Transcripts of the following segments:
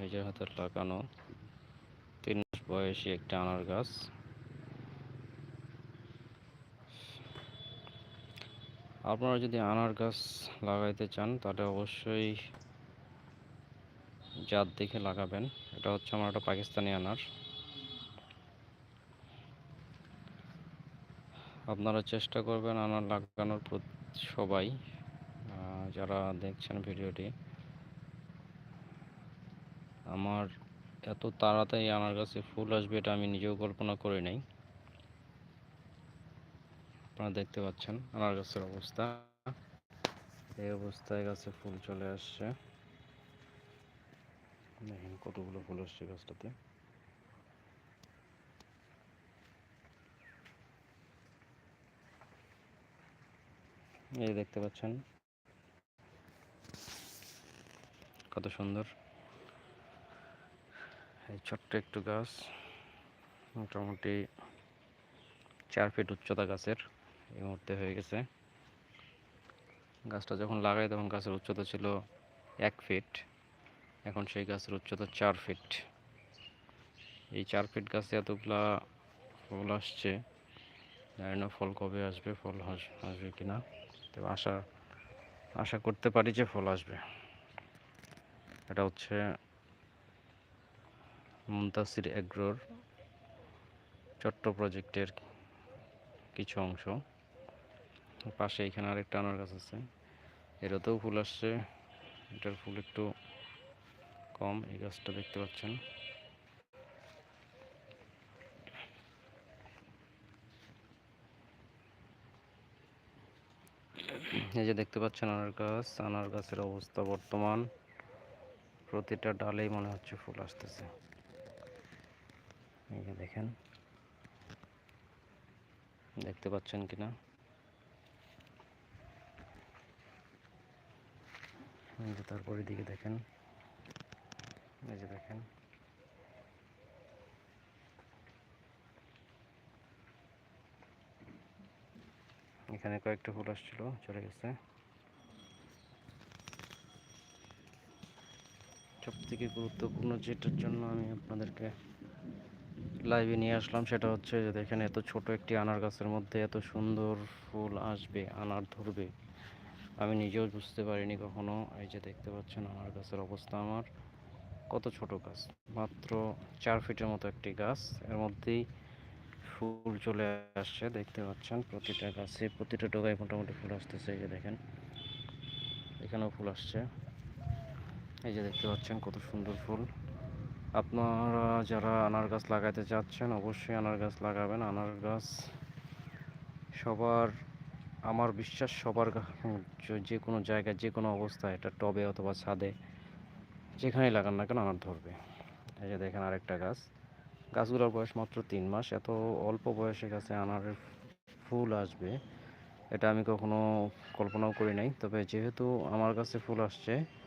নিজের হাতে লাগানো। তিন মাস বয়সী একটা আনার গাছ। আপনারা যদি আনার গাছ লাগাইতে চান, তাহলে অবশ্যই জাত দেখে লাগাবেন। এটা হচ্ছে আমার একটা পাকিস্তানি আনার। আপনারা চেষ্টা করবেন আনার লাগানোর সবাই। যারা দেখছেন ভিডিওটি আমার এত তাড়াতাড়ি আমার কাছে ফুল আসবে এটা আমি নিজেও কল্পনা করি নাই। আপনারা দেখতে পাচ্ছেন আমার গাছের অবস্থা। এই অবস্থায় গাছে ফুল চলে আসছে। দেখেন কতগুলো ফুল আসছে গাছটাতে। এই দেখতে পাচ্ছেন। কত সুন্দর। এই ছোট্ট একটু গাছ, মোটামুটি চার ফিট উচ্চতা গাছের, এই মুহূর্তে হয়ে গেছে। গাছটা যখন লাগাই তখন গাছের উচ্চতা ছিল এক ফিট এখন সেই গাছের উচ্চতা চার ফিট এই চার ফিট গাছে এতগুলা ফল আসছে, জানি না ফল কবে আসবে, ফল আসবে কিনা তো আশা আশা করতে পারি যে ফল আসবে। এটা হচ্ছে মুন্তাসির এগ্রোর চট্ট প্রজেক্টের কিছু অংশ। পাশে এখানে আরেকটা আনার গাছ আছে। এটাতেও ফুল আসছে। এটার ফুল একটু কম, এই গাছটা দেখতে পাচ্ছেন। এই যে দেখতে পাচ্ছেন আনার গাছ। আনার গাছের অবস্থা বর্তমান। প্রতিটা ডালেই মনে হচ্ছে ফুল আসতেছে। এই যে দেখেন। দেখতে পাচ্ছেন কিনা? এই যে তারপরে দিকে দেখেন। এই যে দেখেন। এখানে কয়েকটা ফুল আসছিল, চলে গেছে। সব থেকে গুরুত্বপূর্ণ যেটার জন্য আমি আপনাদেরকে লাইভে নিয়ে আসলাম, সেটা হচ্ছে যে দেখেন এত ছোট একটি আনার গাছের মধ্যে এত সুন্দর ফুল আসবে, আনার ধরবে। আমি নিজেও বুঝতে পারিনি কখনো, এই যে দেখতে পাচ্ছেন আনার গাছের অবস্থা আমার। কত ছোট গাছ, মাত্র চার ফিটের মতো একটি গাছ, এর মধ্যেই ফুল চলে আসছে, দেখতে পাচ্ছেন প্রতিটা গাছে, প্রতিটা ডগায় মোটামুটি ফুল আসতেছে, এই যে দেখেন। এখানেও ফুল আসছে। এই যে দেখতে পাচ্ছেন কত সুন্দর ফুল। আপনারা যারা আনার গাছ লাগাইতে চাচ্ছেন, অবশ্যই আনার গাছ লাগাবেন। আনার গাছ সবার, আমার বিশ্বাস সবার যে- যে কোনো জায়গায়, যে কোনো অবস্থায়, এটা টবে অথবা ছাদে, যেখানেই লাগান না কেন আনার ধরবে। এই যে দেখেন আরেকটা গাছ। গাছগুলোর বয়স মাত্র তিন মাস। এত অল্প বয়সে গাছে আনার ফুল আসবে, এটা আমি কখনো কল্পনাও করি নাই। তবে যেহেতু আমার কাছে ফুল আসছে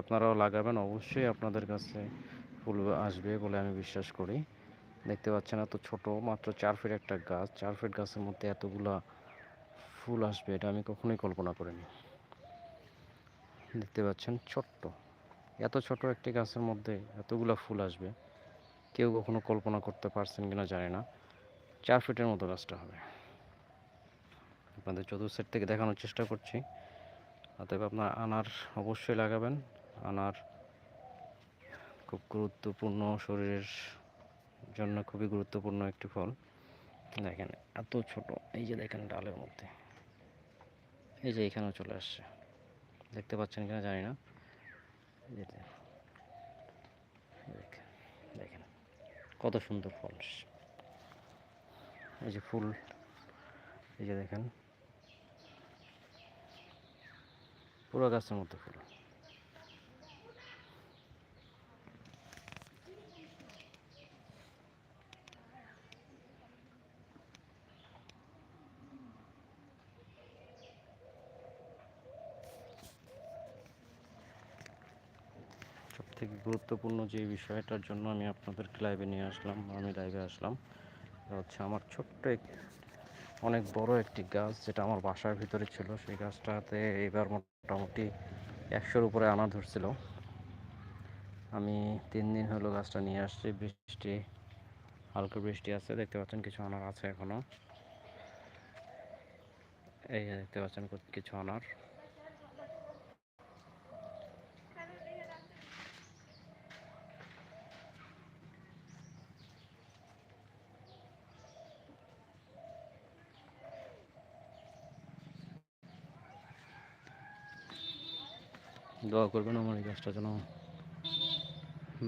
আপনারাও লাগাবেন, অবশ্যই আপনাদের কাছে ফুল আসবে বলে আমি বিশ্বাস করি। দেখতে পাচ্ছেন এত ছোট, মাত্র চার ফিট একটা গাছ, চার ফিট গাছের মধ্যে এতগুলা ফুল আসবে, এটা আমি কখনোই কল্পনা করিনি। দেখতে পাচ্ছেন ছোট্ট, এত ছোট একটি গাছের মধ্যে এতগুলা ফুল আসবে, কেউ কখনো কল্পনা করতে পারছেন কিনা জানি না। চার ফিটের মতো গাছটা হবে। আপনাদের চতুর্থ থেকে দেখানোর চেষ্টা করছি। অতএব আপনার আনার অবশ্যই লাগাবেন। আনার খুব গুরুত্বপূর্ণ শরীরের জন্য খুবই গুরুত্বপূর্ণ একটি ফল। দেখেন, এত ছোট। এই যে দেখেন ডালের মধ্যে। এই যে এখানেও চলে আসছে। দেখতে পাচ্ছেন কিনা জানি না। দেখেন। দেখেন, কত সুন্দর ফল। এই যে ফুল। এই যে দেখেন। পুরো গাছের মধ্যে ফুল সব থেকে গুরুত্বপূর্ণ যে বিষয়টার জন্য আমি আপনাদেরকে লাইভে নিয়ে আসলাম আমি লাইভে আসলাম হচ্ছে আমার ছোট্ট অনেক বড় একটি গাছ যেটা আমার বাসার ভিতরে ছিল। সেই গাছটাতে এবার মোটামুটি একশোর উপরে আনা ধরছিল। আমি তিন দিন হলো গাছটা নিয়ে আসছি, বৃষ্টি, হালকা বৃষ্টি আছে, দেখতে পাচ্ছেন কিছু আনার আছে এখনও। এই দেখতে পাচ্ছেন কিছু আনার। দোয়া করবেন, আমার এই গাছটা যেন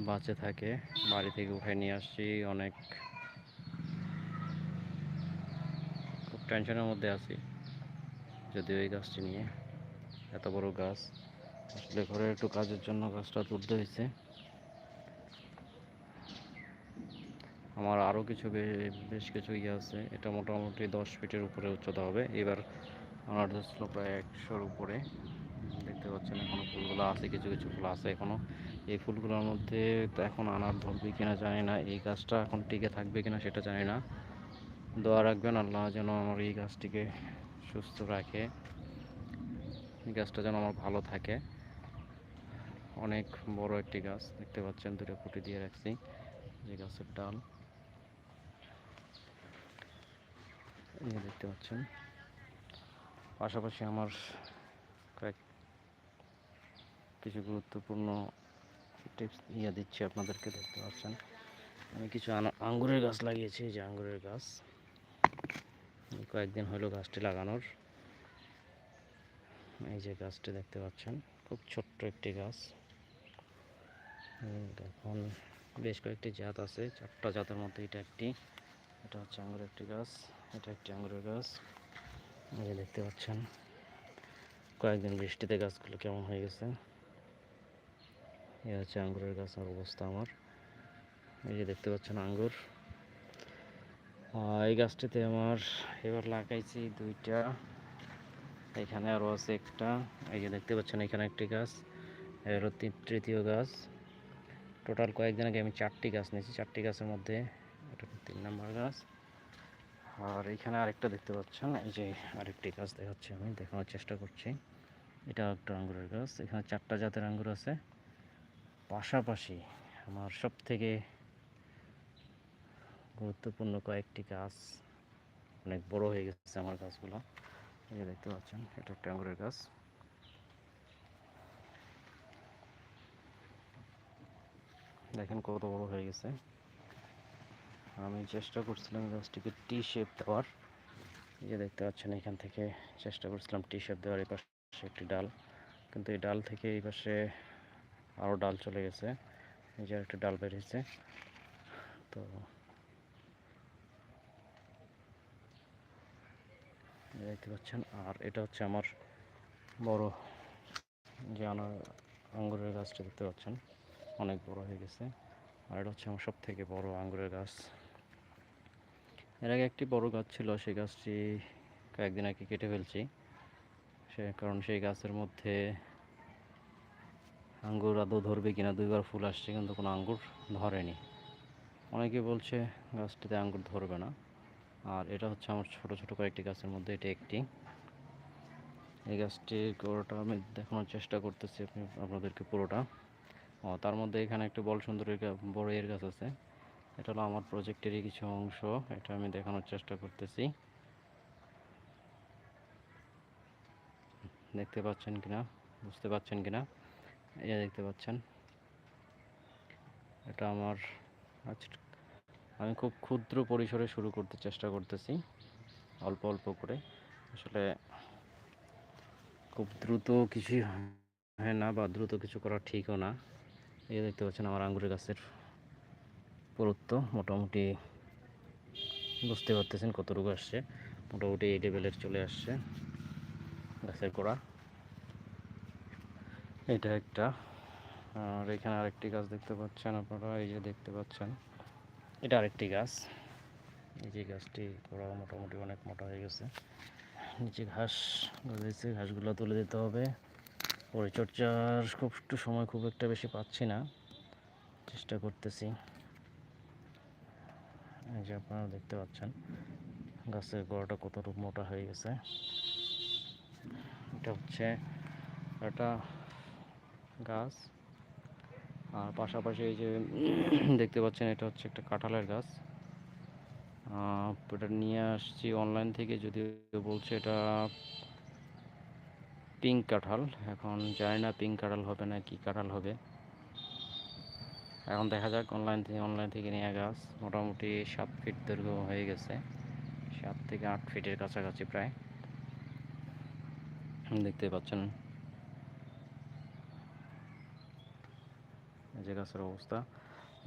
বাঁচে থাকে। বাড়ি থেকে উঠে নিয়ে আসছি, অনেক খুব টেনশনের মধ্যে আছি, যদিও ওই গাছটি নিয়ে এত বড় গাছ। আসলে ঘরে একটু কাজের জন্য গাছটা তুলতে হয়েছে। আমার আরও কিছু বেশ কিছু ইয়ে আছে, এটা মোটামুটি দশ ফিটের উপরে উচ্চতা হবে। এবার আমার ধরছিল প্রায় একশোর উপরে। দেখতে পাচ্ছেন, এখনও ফুলগুলো আছে, কিছু কিছু ফুল আছে এখনও। এই ফুলগুলোর মধ্যে এখন আনার ধরবে কিনা জানি না, এই গাছটা এখন টিকে থাকবে কিনা সেটা জানি না। দোয়া রাখবেন, আল্লাহ যেন আমার এই গাছটিকে সুস্থ রাখে, এই গাছটা যেন আমার ভালো থাকে। অনেক বড় একটি গাছ, দেখতে পাচ্ছেন, দুটো খুঁটি দিয়ে রাখছি, যে গাছের ডাল। দেখতে পাচ্ছেন, পাশাপাশি আমার কিছু গুরুত্বপূর্ণ টিপস ইয়ে দিচ্ছি আপনাদেরকে, দেখতে পাচ্ছেন। আমি কিছু আঙ্গুরের গাছ লাগিয়েছি যে আঙ্গুরের গাছ। কয়েকদিন হলো গাছটি লাগানোর। এই যে গাছটি দেখতে পাচ্ছেন, খুব ছোট্ট একটি গাছ। এখন বেশ কয়েকটি জাত আছে, চারটা জাতের মধ্যে এটা একটি, এটা হচ্ছে আঙ্গুরের একটি গাছ, এটা একটি আঙ্গুরের গাছ। এই দেখতে পাচ্ছেন, কয়েকদিন বৃষ্টিতে গাছগুলো কেমন হয়ে গেছে। এই হচ্ছে আঙ্গুরের গাছের অবস্থা আমার। এই যে দেখতে পাচ্ছেন আঙ্গুর। এই গাছটিতে আমার এবার লাগাইছি দুইটা। এখানে আরও আছে একটা। এই যে দেখতে পাচ্ছেন এখানে একটি গাছ। এ হলো তৃতীয় গাছ। টোটাল কয়েকদিন আগে আমি চারটি গাছ নিয়েছি। চারটি গাছের মধ্যে এটা তিন নম্বর গাছ। আর এখানে আরেকটা দেখতে পাচ্ছেন। এই যে আরেকটি গাছ দেখাচ্ছি আমি, দেখানোর চেষ্টা করছি। এটা একটা আঙ্গুরের গাছ। এখানে চারটা জাতের আঙ্গুর আছে। পাশাপাশি আমার সব থেকে গুরুত্বপূর্ণ কয়েকটি গাছ অনেক বড় হয়ে গেছে আমার গাছগুলো এই দেখতে পাচ্ছেন, এটা একটা আঙ্গুরের গাছ দেখেন কত বড় হয়ে গেছে। আমি চেষ্টা করছিলাম গাছটিকে টি শেপ দেওয়ার। এই যে দেখতে পাচ্ছেন, এখান থেকে চেষ্টা করছিলাম টি শেপ দেওয়ার, এই পাশে একটি ডাল। কিন্তু এই ডাল থেকে এই পাশে আরও ডাল চলে গেছে। এই যে একটা ডাল বেরিয়েছে তো দেখতে পাচ্ছেন, আর এটা হচ্ছে আমার বড় যে আনার আঙ্গুরের গাছটা দেখতে পাচ্ছেন, অনেক বড় হয়ে গেছে। আর এটা হচ্ছে আমার সব থেকে বড় আঙ্গুরের গাছ। এর আগে একটি বড় গাছ ছিল, সেই গাছটি কয়েকদিন আগে কেটে ফেলছি। সে কারণ সেই গাছের মধ্যে আঙ্গুর আদৌ ধরবে কিনা, দুইবার ফুল আসছে কিন্তু কোনো আঙ্গুর ধরেনি। অনেকে বলছে গাছটিতে আঙ্গুর ধরবে না। আর এটা হচ্ছে আমার ছোট ছোট কয়েকটি গাছের মধ্যে এটা একটি। এই গাছটির গোড়াটা আমি দেখানোর চেষ্টা করতেছি আপনি, আপনাদেরকে পুরোটা। ও, তার মধ্যে এখানে একটা বল সুন্দরের বড় এর গাছ আছে। এটা হলো আমার প্রজেক্টেরই কিছু অংশ, এটা আমি দেখানোর চেষ্টা করতেছি। দেখতে পাচ্ছেন কিনা? বুঝতে পাচ্ছেন কিনা? এই দেখতে পাচ্ছেন। এটা আমার আমি খুব ক্ষুদ্র পরিসরে শুরু করতে চেষ্টা করতেছি, অল্প অল্প করে। আসলে খুব দ্রুত কিছুই হয় না বা দ্রুত কিছু করা ঠিকও না। এই দেখতে পাচ্ছেন আমার আঙ্গুরের গাছের পুরুত্ব মোটামুটি বুঝতে পারতেছেন কতটুকু আসছে। মোটামুটি এই লেভেলের চলে আসছে গাছের গোড়া। এটা একটা। আর এখানে আরেকটি গাছ দেখতে পাচ্ছেন আপনারা, এই যে দেখতে পাচ্ছেন। এটা আরেকটি গাছ। এই যে গাছটি গোড়া মোটামুটি অনেক মোটা হয়ে গেছে। নিচে ঘাস গজাইছে, ঘাসগুলো তুলে দিতে হবে। পরিচর্যার খুব একটু সময় খুব একটা বেশি পাচ্ছি না। চেষ্টা করতেছি। এই যে আপনারা দেখতে পাচ্ছেন, গাছের গোড়াটা কতটুকু মোটা হয়ে গেছে। এটা হচ্ছে একটা গাছ। আর পাশাপাশি এই যে দেখতে পাচ্ছেন, এটা হচ্ছে একটা কাঁঠালের গাছ। এটা নিয়ে আসছি অনলাইন থেকে, যদিও বলছে এটা পিঙ্ক কাঁঠাল। এখন জানি না পিঙ্ক কাঁঠাল হবে না কি কাঁঠাল হবে। এখন দেখা যাক অনলাইন থেকে অনলাইন থেকে নেওয়া গাছ। মোটামুটি সাত ফিট দৈর্ঘ্য হয়ে গেছে। সাত থেকে আট ফিটের কাছাকাছি প্রায়। দেখতে পাচ্ছেন। যে গাছের অবস্থা।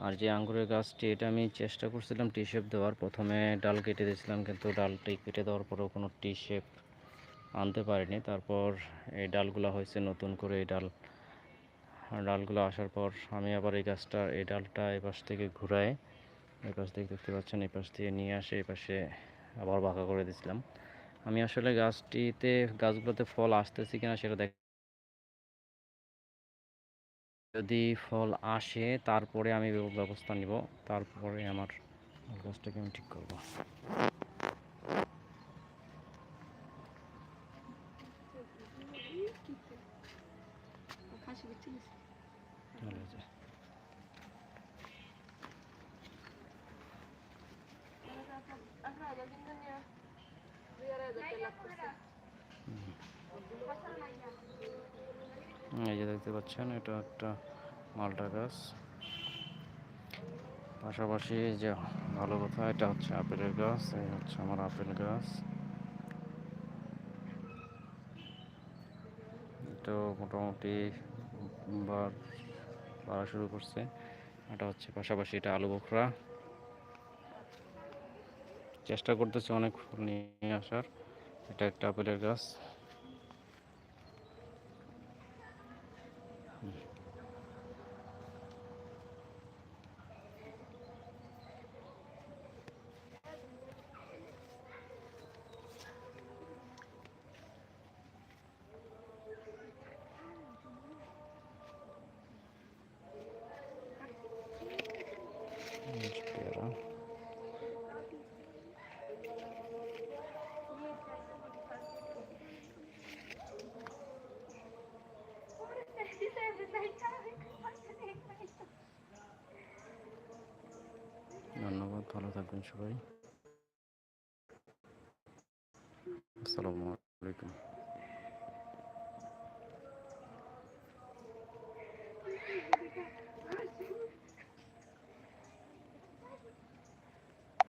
আর যে আঙ্গুরের গাছটি, এটা আমি চেষ্টা করছিলাম টি শেপ দেওয়ার। প্রথমে ডাল কেটে দিয়েছিলাম, কিন্তু ডালটি কেটে দেওয়ার পরেও কোনো টি শেপ আনতে পারিনি। তারপর এই ডালগুলো হয়েছে নতুন করে এই ডাল। ডালগুলো আসার পর আমি আবার এই গাছটা, এই ডালটা এই পাশ থেকে ঘুরায় এই পাশ থেকে দেখতে পাচ্ছেন এই পাশ থেকে নিয়ে আসে এই পাশে আবার বাঁকা করে দিয়েছিলাম। আমি আসলে গাছটিতে, গাছগুলোতে ফল আসতেছে কিনা সেটা দেখ যদি ফল আসে তারপরে আমি ব্যবস্থা নিব। তারপরে আমার গাছটাকে আমি ঠিক করব। খাসি বিচ্ছি গেছে ভালো আছে। হুম, এই যে দেখতে পাচ্ছেন, এটা একটা মালটা গাছ। পাশাপাশি যে ভালো কথা, এটা হচ্ছে আপেলের গাছ, এই হচ্ছে আমার আপেল গাছ। তো মোটামুটি বার, বাড়া শুরু করছে। এটা হচ্ছে পাশাপাশি এটা আলু বোখরা। চেষ্টা করতেছি অনেক ফুল নিয়ে আসার। এটা একটা আপেলের গাছ এই যে পেয়ারা ধন্যবাদ ভালো থাকবেন সবাই।